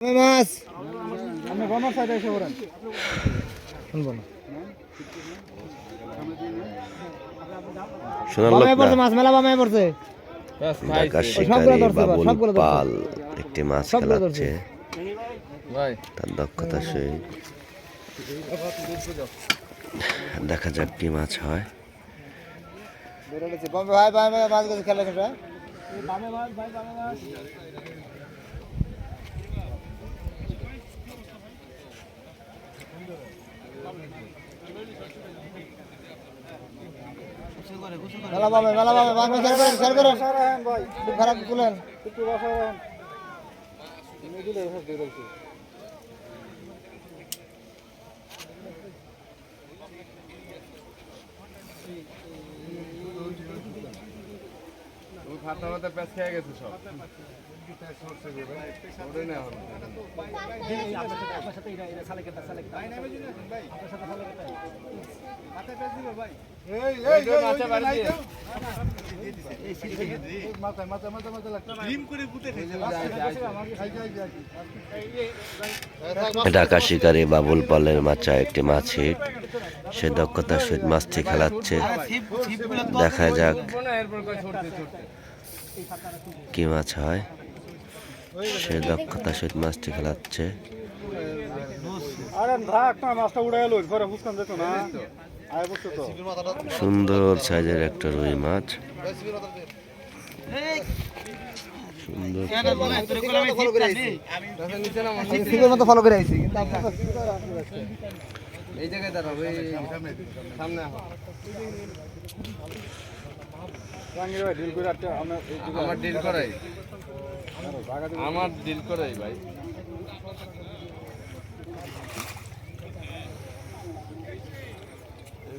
মাছ। আপনি গণর সাইডে এসে পড়েন শুনব না। সোনার লোক পড়ছে মাছ মেলা বামে পড়ছে। ঢাকা সবগুলো শিকারী ধরছে বাবুল পাল একটি মাছ খেলাচ্ছে। তার দক্ষতার সহিত দেখা যাক কি মাছ হয়। গেছে ভাই মাছ খেলা মেলা বামে মেলা বামে বামে খেয়াল করেন খেয়াল করেন। খুব খারাপ তুলেন। একটু বসা রাখেন নদীলে এসে দিয়ে রয়েছে তুমি খাতা মাথা প্যাঁচ খেয়ে গেছে সব ওটাই না ঢাকা শিকারী বাবুল পালের মাচা একটি মাছ হিট সে দক্ষতার সহিত মাছটি খেলাচ্ছে। দেখা যাক কি মাছ হয়। সে দক্ষতার সহিত মাছটি খেলাচ্ছে। আরে মাছটা উড়ে এলো ঘরে বুঝতাম যেত না। সুন্দর সাইজের একটা রুই মাছ। আমরা ডিল করাই। আমার ডিল করাই ভাই।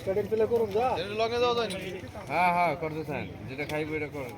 স্টাডিং প্লে করুন যা। হ্যাঁ হ্যাঁ করতে চান যেটা খাইবো এটা করেন।